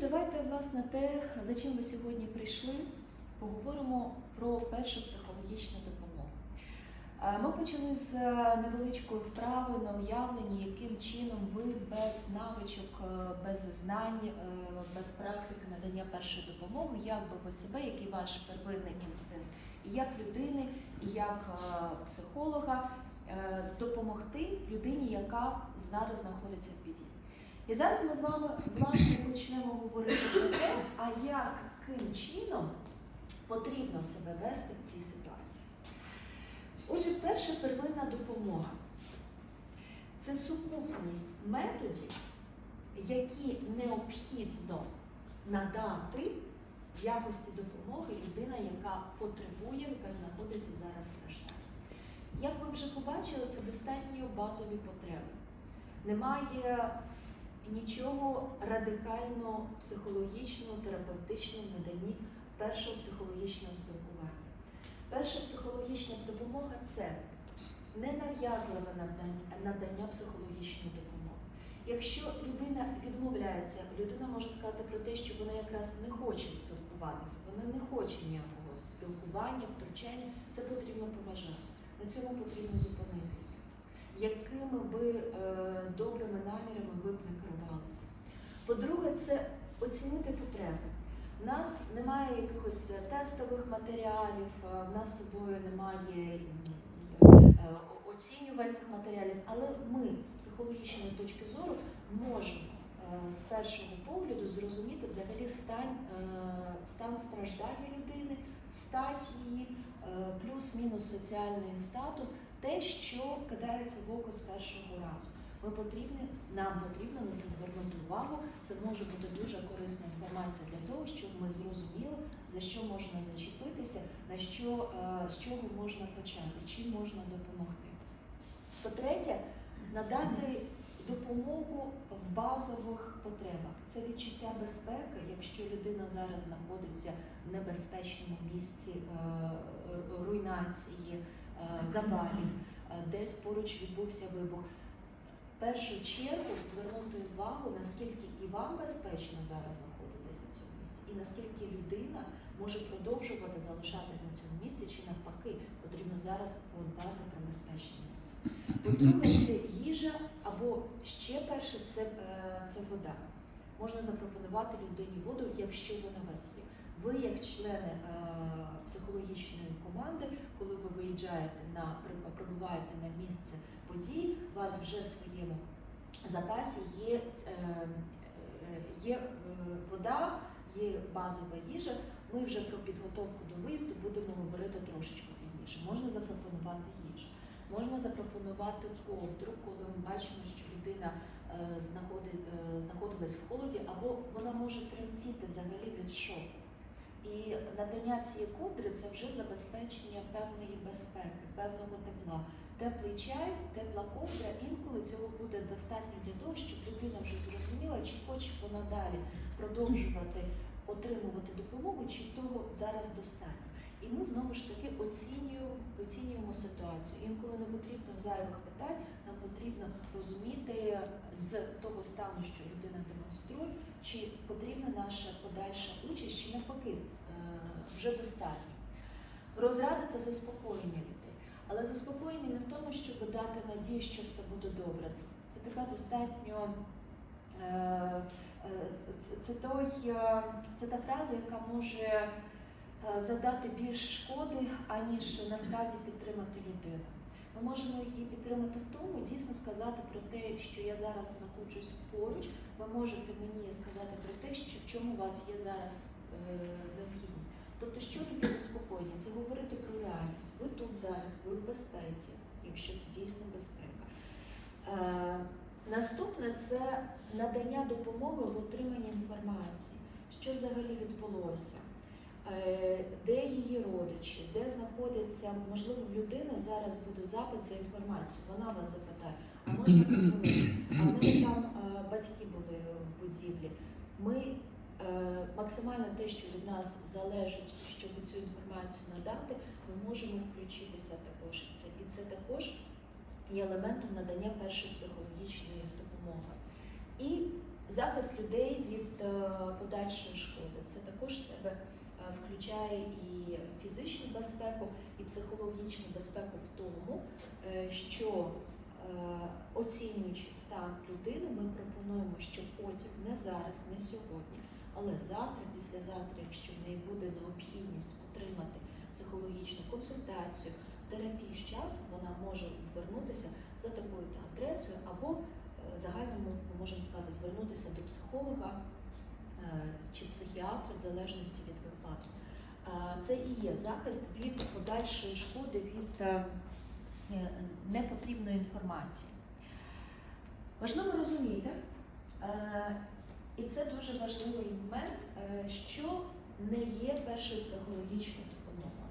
давайте, власне, те, за чим ви сьогодні прийшли, поговоримо про першу психологічну допомогу. Е, Ми почали з е, невеличкої вправи на уявленні, яким чином ви без навичок, е, без знань, без практики надання першої допомоги, як би ви себе, який ваш первинний інстинкт, і як людини, як психолога допомогти людині, яка зараз знаходиться в біді. І зараз ми з вами власне почнемо говорити про те, а яким чином потрібно себе вести в цій ситуації. Отже, перша первинна допомога це сукупність методів, які необхідно надати в якості допомоги людина, яка потребує, яка знаходиться зараз в стражданні. Як ви вже побачили, це достатньо базові потреби. Немає нічого радикально психологічного, терапевтичного в наданні першого психологічного спілкування. Перша психологічна допомога це ненав'язливе надання, психологічної допомоги. Якщо людина відмовляється, людина може сказати про те, що вона якраз не хоче спілкуватися, вона не хоче ніякого спілкування, втручання, це потрібно поважати. На цьому потрібно зупинитися. Якими би е, добрими намірами ви б не керувалися. По-друге, це оцінити потреби. У нас немає якихось тестових матеріалів, е, в нас з собою немає е, оцінювальних матеріалів, але ми з психологічної точки зору можемо е, з першого погляду зрозуміти взагалі стан, е, стан страждання людини, стать її, е, плюс-мінус соціальний статус, те, що кидається в око з першого разу. Ми потрібні, нам потрібно на це звернути увагу. Це може бути дуже корисна інформація для того, щоб ми зрозуміли, за що можна зачепитися, на що, е, з чого можна почати, чим можна допомогти. По-третє, надати допомогу в базових потребах. Це відчуття безпеки, якщо людина зараз знаходиться в небезпечному місці е, руйнації, е, завалів, е, десь поруч відбувся вибух. В першу чергу звернути увагу, наскільки і вам безпечно зараз знаходитись на цьому місці, і наскільки людина може продовжувати залишатись на цьому місці, чи навпаки, потрібно зараз подбати про безпечне місце. По-друге, це їжа, або ще перше, це, е, це вода. Можна запропонувати людині воду, якщо вона вас є. Ви, як члени е, психологічної команди, коли ви виїжджаєте на прибуваєте на місце подій, у вас вже в своєму запасі є, е, е, є вода, є базова їжа. Ми вже про підготовку до виїзду будемо говорити трошечки пізніше. Можна запропонувати їжу. Можна запропонувати ковдру, коли ми бачимо, що людина знаходилась в холоді, або вона може тремтіти взагалі від шоку. І надання цієї ковдри це вже забезпечення певної безпеки, певного тепла. Теплий чай, тепла ковдра, інколи цього буде достатньо для того, щоб людина вже зрозуміла, чи хоче вона далі продовжувати отримувати допомогу, чи того зараз достатньо. І ми знову ж таки оцінюємо, оцінюємо ситуацію. Інколи не потрібно зайвих питань, нам потрібно розуміти з того стану, що людина демонструє, чи потрібна наша подальша участь, чи навпаки е, вже достатньо. Розради та заспокоєння людей. Але заспокоєння не в тому, щоб дати надію, що все буде добре. Це, це така достатньо. е, е, Це, це, той, це та фраза, яка може задати більш шкоди, аніж насправді підтримати людину. Ми можемо її підтримати в тому, дійсно сказати про те, що я зараз знаходжусь поруч. Ви можете мені сказати про те, що в чому у вас є зараз е, необхідність. Тобто, що таке заспокоєння? Це говорити про реальність. Ви тут зараз, ви в безпеці, якщо це дійсно безпека. Е, наступне це надання допомоги в отриманні інформації, що взагалі відбулося. Е, Де її родичі, де знаходяться, можливо, в людини зараз буде запит за інформацію. Вона вас запитає, а можна подзвонити? А мене там е, батьки були в будівлі. Ми е, максимально те, що від нас залежить, щоб цю інформацію надати, ми можемо включитися також. Це і це також є елементом надання першої психологічної допомоги. І Захист людей від подальшої шкоди. Це також себе включає і фізичну безпеку, і психологічну безпеку в тому, е, що е, оцінюючи стан людини, ми пропонуємо, що потім не зараз, не сьогодні, але завтра, післязавтра, якщо в неї буде необхідність отримати психологічну консультацію, терапію з часом, вона може звернутися за такою адресою, або е, загально ми можемо сказати, звернутися до психолога е, чи психіатра в залежності від випадку. Е, Це і є захист від подальшої шкоди від е, е, непотрібної інформації. Важливо розуміти, е, і це дуже важливий момент, е, що не є першою психологічною допомогою.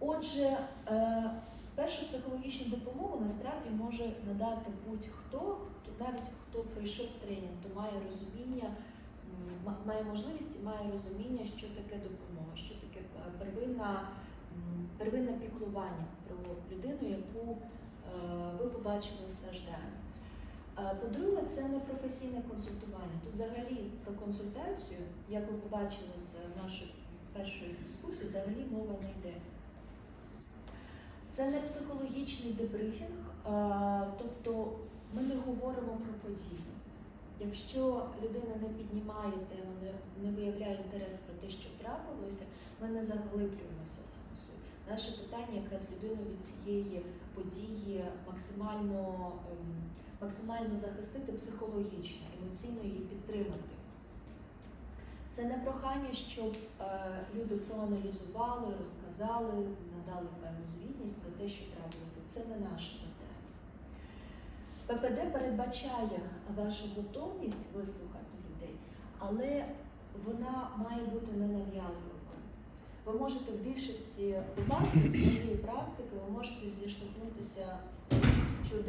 Отже, е, першу психологічну допомогу насправді може надати будь-хто, хто навіть хто пройшов тренінг, хто має розуміння, має можливість і має розуміння, що таке допомога, що таке е, первинна, первинне піклування про людину, яку е, ви побачили у стражданні. Е, По-друге, це не професійне консультування. Тут взагалі про консультацію, як ви побачили з нашої першої дискусії, взагалі мова не йде. Це не психологічний дебрифінг, тобто ми не говоримо про подію. Якщо людина не піднімає тему, не, виявляє інтерес про те, що трапилося, ми не заглиблюємося в саму суть. Наше питання якраз людину від цієї події максимально, ем, максимально захистити психологічно, емоційно її підтримати. Це не прохання, щоб е, люди проаналізували, розказали, надали певну звітність про те, що трапилося. Це не наше завдання. ППД передбачає вашу готовність вислухати людей, але вона має бути ненав'язливою. Ви можете в більшості випадків з моєї практики ви можете зіштовхнутися з тим, що 90%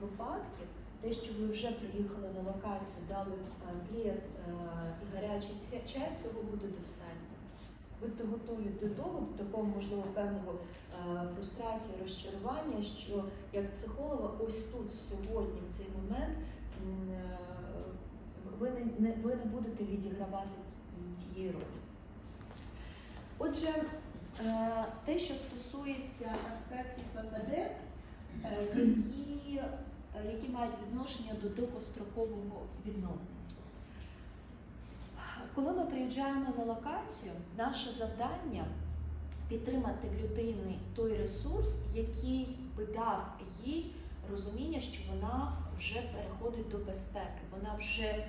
випадків те, що ви вже приїхали на локацію, дали плід і гарячий чай, цього буде достатньо. Будьте готові до того, до такого можливо певного е, фрустрації, розчарування, що як психолога, ось тут сьогодні, в цей момент, е, ви не, ви не будете відігравати тієї ролі. Отже, е, те, що стосується аспектів ППД, які, які мають відношення до довгострокового відновлення. Коли ми приїжджаємо на локацію, наше завдання підтримати в людини той ресурс, який би дав їй розуміння, що вона вже переходить до безпеки. Вона вже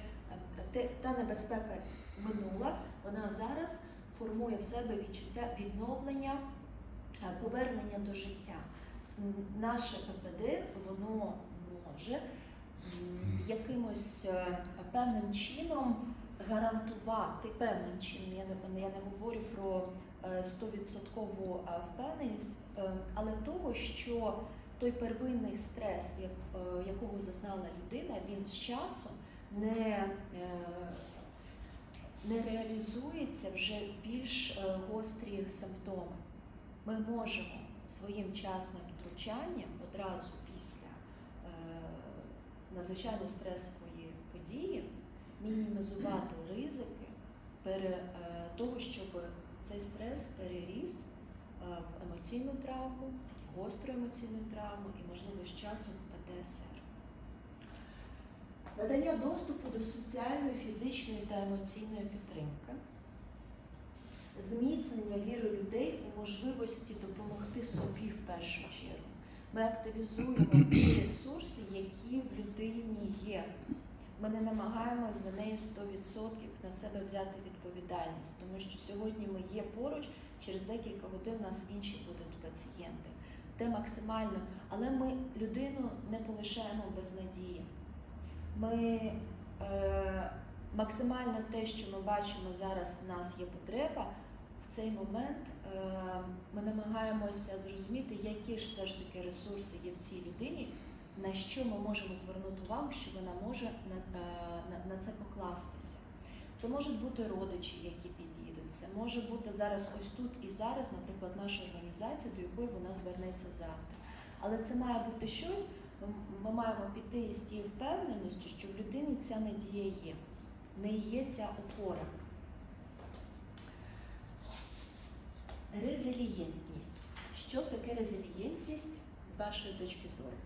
е, та небезпека минула, вона зараз формує в себе відчуття відновлення, е, повернення до життя. Наше ППД воно може якимось е, певним чином гарантувати певним чином. Я не, я не говорю про е, 100% впевненість, е, але того, що той первинний стрес, е, якого зазнала людина, він з часом не, е, не реалізується вже більш е, гострі симптоми. Ми можемо своїм часним втручанням одразу після е, надзвичайно стресової події мінімізувати ризики е, того, щоб цей стрес переріс е, в емоційну травму, в гостру емоційну травму і, можливо, з часом в ПТСР. Надання доступу до соціальної, фізичної та емоційної підтримки, зміцнення віри людей у можливості допомогти собі в першу чергу. Ми активізуємо ті ресурси, які в людині є. Ми не намагаємось за неї 100% на себе взяти відповідальність, тому що сьогодні ми є поруч, через декілька годин у нас інші будуть пацієнти. Те максимально, але ми людину не полишаємо без надії. Ми е, максимально те, що ми бачимо зараз, в нас є потреба. В цей момент е, ми намагаємося зрозуміти, які ж все ж таки ресурси є в цій людині, на що ми можемо звернути увагу, що вона може на, е, на, на це покластися. Це можуть бути родичі, які під'їдуть. Це може бути зараз ось тут і зараз, наприклад, наша організація, до якої вона звернеться завтра. Але це має бути щось, ми, маємо піти з тією впевненістю, що в людині ця надія є, в неї є ця опора. Резилієнтність. Що таке резилієнтність з вашої точки зору?